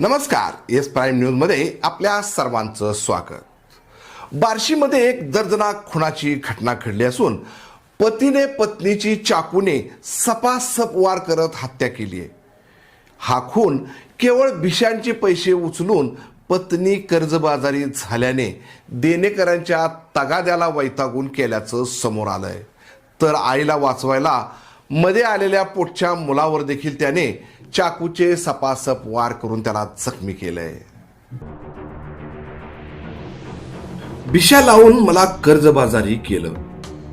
नमस्कार S prime न्यूजमध्ये आपल्या सर्वांचं स्वागत. बार्शीमध्ये एक दर्दनाक खुनाची घटना घडली असून पतीने पत्नीची चाकूने सपासप वार करत हत्या केली आहे. हा खून केवळ भिशांचे पैसे उचलून पत्नी कर्जबाजारी झाल्याने देणेकरांच्या तगाद्याला वैतागून केल्याचं समोर आलंय. तर आईला वाचवायला मध्ये आलेल्या पोटच्या मुलावर देखील त्याने चाकूचे सपासप वार करून त्याला जखमी केलंय. भिशा लावून मला कर्जबाजारी केलं.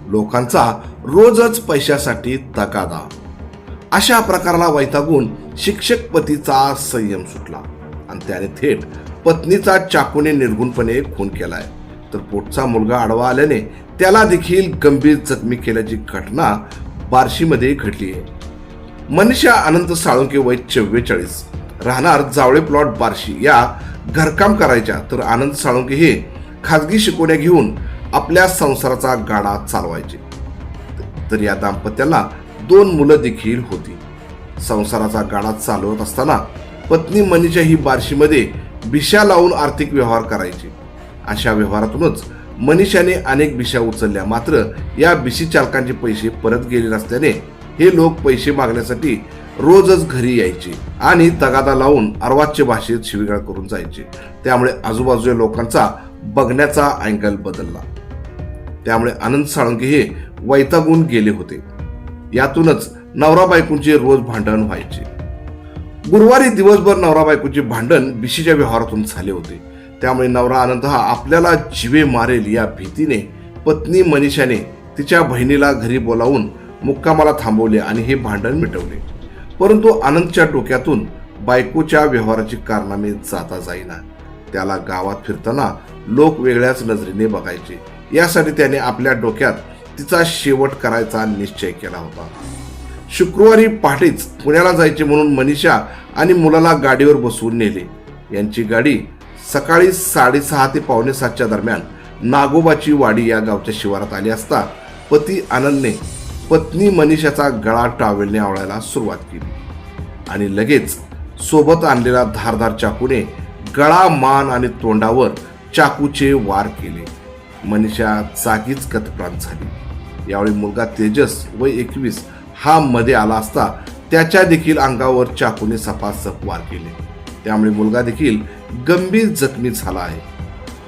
लोकांचा रोजच पैशासाठी तकादा अशा प्रकाराला वैतागून शिक्षक पतीचा संयम सुटला. आणि त्याने थेट पत्नीचा चाकूने निर्गुणपणे खून केलाय. तर पोटचा मुलगा आडवा आल्याने त्याला देखील गंभीर जखमी केल्याची घटना बार्शीमध्ये घडली आहे. मनीषा अनंत साळुंके वय चव्वेचाळीस. राहणार जावळे प्लॉट बार्शी या घरकाम करायच्या तर आनंद साळुंके हे खाजगी शिकवण्या घेऊन आपल्या संसाराचा गाडा चालवायचे. तर या दाम्पत्याला दोन मुलं देखील होती. संसाराचा गाडा चालवत असताना पत्नी मनीषा ही बार्शीमध्ये बिशा लावून आर्थिक व्यवहार करायची. अशा व्यवहारातूनच मनीषाने अनेक बिशा उचलल्या. मात्र या बिशी चालकांचे पैसे परत गेले नसल्याने हे लोक पैसे मागण्यासाठी रोजच घरी यायचे आणि तगादा लावून अर्वाच्य भाषेत शिवीगाळ करून जायचे. त्यामुळे आजूबाजूच्या लोकांचा बघण्याचा अँगल बदलला. त्यामुळे आनंद साळुंके हे वैतागून गेले होते. यातूनच नवरा बायकोंचे रोज भांडण व्हायचे. गुरुवारी दिवसभर नवरा बायकोचे भांडण बिशीच्या व्यवहारातून झाले होते. त्यामुळे नवरा आनंद हा आपल्याला जिवे मारेल या भीतीने. पत्नी मनीषाने तिच्या बहिणीला घरी बोलावून मुक्कामाला थांबवले आणि हे भांडण मिटवले. परंतु आनंदच्या डोक्यातून बायकोच्या व्यवहाराची कारनामे जाता जाईना. त्याला गावात फिरताना लोक वेगळ्याच नजरेने बघायचे. यासाठी त्याने आपल्या डोक्यात तिचा शेवट करायचा निश्चय केला होता. शुक्रवारी पहाटेच पुण्याला जायचे म्हणून मनीषा आणि मुलाला गाडीवर बसवून नेले. यांची गाडी सकाळी साडेसहा ते पावणे सातच्या दरम्यान नागोबाची वाडी या गावच्या शिवारात आली असता पती आनंदने पत्नी मनीषाचा गळा टावेलने आवळायला सुरुवात केली. आणि लगेच सोबत आणलेला धारधार चाकूने गळा मान आणि तोंडावर चाकूचे वार केले. मनीषा जागीच कतप्रांत झाली. यावेळी मुलगा तेजस व एकवीस हा मध्ये आला असता त्याच्या देखील अंगावर चाकूने सपासप वार केले. त्यामुळे मुलगा देखील गंभीर जखमी झाला आहे.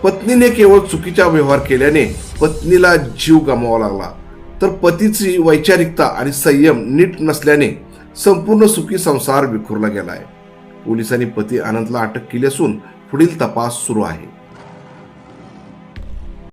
पत्नीने केवळ चुकीचा व्यवहार केल्याने पत्नीला जीव गमावा लागला. तर पतीची वैचारिकता आणि संयम नीट नसल्याने संपूर्ण सुखी संसार विखुरला गेला आहे पोलिसांनी पती आनंदला अटक केली असून पुढील तपास सुरू आहे.